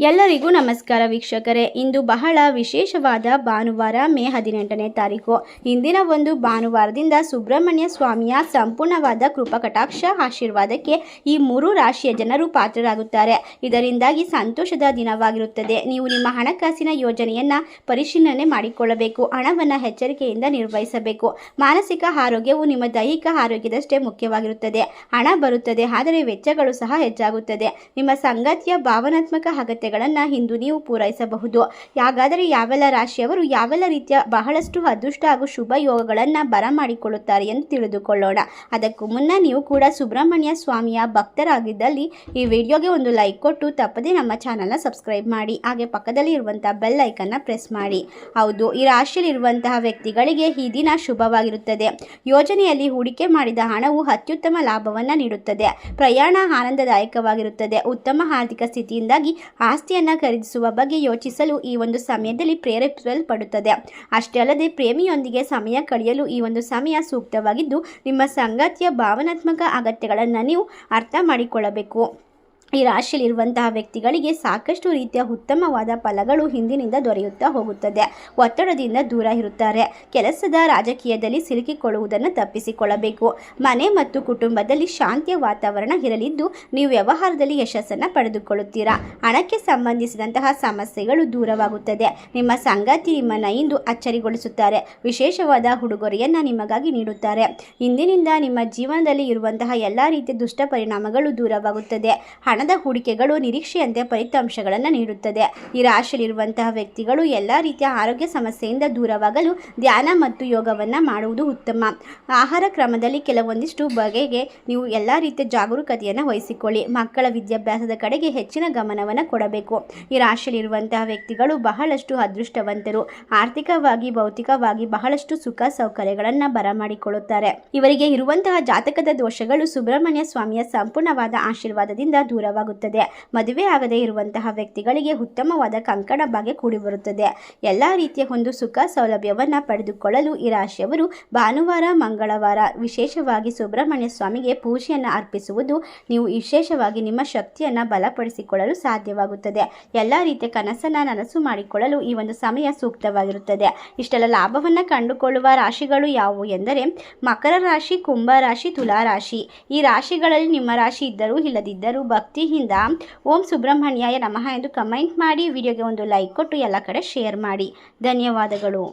ಎಲ್ಲರಿಗೂ ನಮಸ್ಕಾರ ವೀಕ್ಷಕರೇ. ಇಂದು ಬಹಳ ವಿಶೇಷವಾದ ಭಾನುವಾರ ಮೇ ಹದಿನೆಂಟನೇ ತಾರೀಕು. ಇಂದಿನ ಒಂದು ಭಾನುವಾರದಿಂದ ಸುಬ್ರಹ್ಮಣ್ಯ ಸ್ವಾಮಿಯ ಸಂಪೂರ್ಣವಾದ ಕೃಪಕಟಾಕ್ಷ ಆಶೀರ್ವಾದಕ್ಕೆ ಈ ಮೂರು ರಾಶಿಯ ಜನರು ಪಾತ್ರರಾಗುತ್ತಾರೆ. ಇದರಿಂದಾಗಿ ಸಂತೋಷದ ದಿನವಾಗಿರುತ್ತದೆ. ನೀವು ನಿಮ್ಮ ಹಣಕಾಸಿನ ಯೋಜನೆಯನ್ನ ಪರಿಶೀಲನೆ ಮಾಡಿಕೊಳ್ಳಬೇಕು. ಹಣವನ್ನು ಎಚ್ಚರಿಕೆಯಿಂದ ನಿರ್ವಹಿಸಬೇಕು. ಮಾನಸಿಕ ಆರೋಗ್ಯವು ನಿಮ್ಮ ದೈಹಿಕ ಆರೋಗ್ಯದಷ್ಟೇ ಮುಖ್ಯವಾಗಿರುತ್ತದೆ. ಹಣ ಬರುತ್ತದೆ, ಆದರೆ ವೆಚ್ಚಗಳು ಸಹ ಹೆಚ್ಚಾಗುತ್ತದೆ. ನಿಮ್ಮ ಸಂಗತಿಯ ಭಾವನಾತ್ಮಕ ಅಗತ್ಯಗಳನ್ನು ಇಂದು ನೀವು ಪೂರೈಸಬಹುದು. ಹಾಗಾದರೆ ಯಾವೆಲ್ಲ ರಾಶಿಯವರು ಯಾವೆಲ್ಲ ರೀತಿಯ ಬಹಳಷ್ಟು ಅದೃಷ್ಟ ಹಾಗೂ ಶುಭ ಯೋಗಗಳನ್ನು ಬರಮಾಡಿಕೊಳ್ಳುತ್ತಾರೆ ಎಂದು ತಿಳಿದುಕೊಳ್ಳೋಣ. ಅದಕ್ಕೂ ಮುನ್ನ ನೀವು ಕೂಡ ಸುಬ್ರಹ್ಮಣ್ಯ ಸ್ವಾಮಿಯ ಭಕ್ತರಾಗಿದ್ದಲ್ಲಿ ಈ ವಿಡಿಯೋಗೆ ಒಂದು ಲೈಕ್ ಕೊಟ್ಟು ತಪ್ಪದೇ ನಮ್ಮ ಚಾನಲ್ನ ಸಬ್ಸ್ಕ್ರೈಬ್ ಮಾಡಿ, ಹಾಗೆ ಪಕ್ಕದಲ್ಲಿ ಇರುವಂತಹ ಬೆಲ್ ಐಕನ್ನ ಪ್ರೆಸ್ ಮಾಡಿ. ಹೌದು, ಈ ರಾಶಿಯಲ್ಲಿರುವಂತಹ ವ್ಯಕ್ತಿಗಳಿಗೆ ಈ ದಿನ ಶುಭವಾಗಿರುತ್ತದೆ. ಯೋಜನೆಯಲ್ಲಿ ಹೂಡಿಕೆ ಮಾಡಿದ ಹಣವು ಅತ್ಯುತ್ತಮ ಲಾಭವನ್ನು ನೀಡುತ್ತದೆ. ಪ್ರಯಾಣ ಆನಂದದಾಯಕವಾಗಿರುತ್ತದೆ. ಉತ್ತಮ ಆರ್ಥಿಕ ಸ್ಥಿತಿಯಿಂದಾಗಿ ಆಸ್ತಿಯನ್ನು ಖರೀದಿಸುವ ಬಗ್ಗೆ ಯೋಚಿಸಲು ಈ ಒಂದು ಸಮಯದಲ್ಲಿ ಪ್ರೇರೇಪಿಸಲ್ಪಡುತ್ತದೆ. ಅಷ್ಟೇ ಅಲ್ಲದೆ ಪ್ರೇಮಿಯೊಂದಿಗೆ ಸಮಯ ಕಳೆಯಲು ಈ ಒಂದು ಸಮಯ ಸೂಕ್ತವಾಗಿದ್ದು, ನಿಮ್ಮ ಸಂಗಾತಿಯ ಭಾವನಾತ್ಮಕ ಅಗತ್ಯಗಳನ್ನು ನೀವು ಅರ್ಥ ಮಾಡಿಕೊಳ್ಳಬೇಕು. ಈ ರಾಶಿಯಲ್ಲಿರುವಂತಹ ವ್ಯಕ್ತಿಗಳಿಗೆ ಸಾಕಷ್ಟು ರೀತಿಯ ಉತ್ತಮವಾದ ಫಲಗಳು ಹಿಂದಿನಿಂದ ದೊರೆಯುತ್ತಾ ಹೋಗುತ್ತದೆ. ಒತ್ತಡದಿಂದ ದೂರ ಇರುತ್ತಾರೆ. ಕೆಲಸದ ರಾಜಕೀಯದಲ್ಲಿ ಸಿಲುಕಿಕೊಳ್ಳುವುದನ್ನು ತಪ್ಪಿಸಿಕೊಳ್ಳಬೇಕು. ಮನೆ ಮತ್ತು ಕುಟುಂಬದಲ್ಲಿ ಶಾಂತಿಯ ವಾತಾವರಣ ಇರಲಿದ್ದು, ನೀವು ವ್ಯವಹಾರದಲ್ಲಿ ಯಶಸ್ಸನ್ನು ಪಡೆದುಕೊಳ್ಳುತ್ತೀರಾ? ಹಣಕ್ಕೆ ಸಂಬಂಧಿಸಿದಂತಹ ಸಮಸ್ಯೆಗಳು ದೂರವಾಗುತ್ತದೆ. ನಿಮ್ಮ ಸಂಗಾತಿ ನಿಮ್ಮನ್ನು ಇಂದು ಅಚ್ಚರಿಗೊಳಿಸುತ್ತಾರೆ. ವಿಶೇಷವಾದ ಉಡುಗೊರೆಯನ್ನು ನಿಮಗಾಗಿ ನೀಡುತ್ತಾರೆ. ಇಂದಿನಿಂದ ನಿಮ್ಮ ಜೀವನದಲ್ಲಿ ಇರುವಂತಹ ಎಲ್ಲ ರೀತಿಯ ದುಷ್ಟ ಪರಿಣಾಮಗಳು ದೂರವಾಗುತ್ತದೆ. ಹಣದ ಹೂಡಿಕೆಗಳು ನಿರೀಕ್ಷೆಯಂತೆ ಫಲಿತಾಂಶಗಳನ್ನು ನೀಡುತ್ತದೆ. ಈ ರಾಶಿಯಲ್ಲಿರುವಂತಹ ವ್ಯಕ್ತಿಗಳು ಎಲ್ಲ ರೀತಿಯ ಆರೋಗ್ಯ ಸಮಸ್ಯೆಯಿಂದ ದೂರವಾಗಲು ಧ್ಯಾನ ಮತ್ತು ಯೋಗವನ್ನು ಮಾಡುವುದು ಉತ್ತಮ. ಆಹಾರ ಕ್ರಮದಲ್ಲಿ ಕೆಲವೊಂದಿಷ್ಟು ಬಗೆಗೆ ನೀವು ಎಲ್ಲ ರೀತಿಯ ಜಾಗರೂಕತೆಯನ್ನು ವಹಿಸಿಕೊಳ್ಳಿ. ಮಕ್ಕಳ ವಿದ್ಯಾಭ್ಯಾಸದ ಕಡೆಗೆ ಹೆಚ್ಚಿನ ಗಮನವನ್ನು ಕೊಡಬೇಕು. ಈ ರಾಶಿಯಲ್ಲಿರುವಂತಹ ವ್ಯಕ್ತಿಗಳು ಬಹಳಷ್ಟು ಅದೃಷ್ಟವಂತರು. ಆರ್ಥಿಕವಾಗಿ, ಭೌತಿಕವಾಗಿ ಬಹಳಷ್ಟು ಸುಖ ಸೌಕರ್ಯಗಳನ್ನು ಬರಮಾಡಿಕೊಳ್ಳುತ್ತಾರೆ. ಇವರಿಗೆ ಇರುವಂತಹ ಜಾತಕದ ದೋಷಗಳು ಸುಬ್ರಹ್ಮಣ್ಯ ಸ್ವಾಮಿಯ ಸಂಪೂರ್ಣವಾದ ಆಶೀರ್ವಾದದಿಂದ ದೂರವಾಗುತ್ತದೆ ಮದುವೆ ಆಗದೇ ಇರುವಂತಹ ವ್ಯಕ್ತಿಗಳಿಗೆ ಉತ್ತಮವಾದ ಕಂಕಣ ಭಾಗ್ಯ ಕೂಡಿಬರುತ್ತದೆ. ಎಲ್ಲ ರೀತಿಯ ಒಂದು ಸುಖ ಸೌಲಭ್ಯವನ್ನು ಪಡೆದುಕೊಳ್ಳಲು ಈ ರಾಶಿಯವರು ಭಾನುವಾರ, ಮಂಗಳವಾರ ವಿಶೇಷವಾಗಿ ಸುಬ್ರಹ್ಮಣ್ಯ ಸ್ವಾಮಿಗೆ ಪೂಜೆಯನ್ನು ಅರ್ಪಿಸುವುದು ನೀವು ವಿಶೇಷವಾಗಿ ನಿಮ್ಮ ಶಕ್ತಿಯನ್ನು ಬಲಪಡಿಸಿಕೊಳ್ಳಲು ಸಾಧ್ಯವಾಗುತ್ತದೆ. ಎಲ್ಲ ರೀತಿಯ ಕನಸನ್ನು ನನಸು ಮಾಡಿಕೊಳ್ಳಲು ಈ ಒಂದು ಸಮಯ ಸೂಕ್ತವಾಗಿರುತ್ತದೆ. ಇಷ್ಟೆಲ್ಲ ಲಾಭವನ್ನು ಕಂಡುಕೊಳ್ಳುವ ರಾಶಿಗಳು ಯಾವುವು ಎಂದರೆ, ಮಕರ ರಾಶಿ, ಕುಂಭ ರಾಶಿ, ತುಲಾ ರಾಶಿ. ಈ ರಾಶಿಗಳಲ್ಲಿ ನಿಮ್ಮ ರಾಶಿ ಇದ್ದರೂ ಇಲ್ಲದಿದ್ದರೂ ಭಕ್ತಿಯಿಂದ ಓಂ ಸುಬ್ರಹ್ಮಣ್ಯಾಯ ನಮಃ ಎಂದು ಕಮೆಂಟ್ ಮಾಡಿ, ವಿಡಿಯೋಗೆ ಒಂದು ಲೈಕ್ ಕೊಟ್ಟು ಎಲ್ಲ ಕಡೆ ಶೇರ್ ಮಾಡಿ. ಧನ್ಯವಾದಗಳು.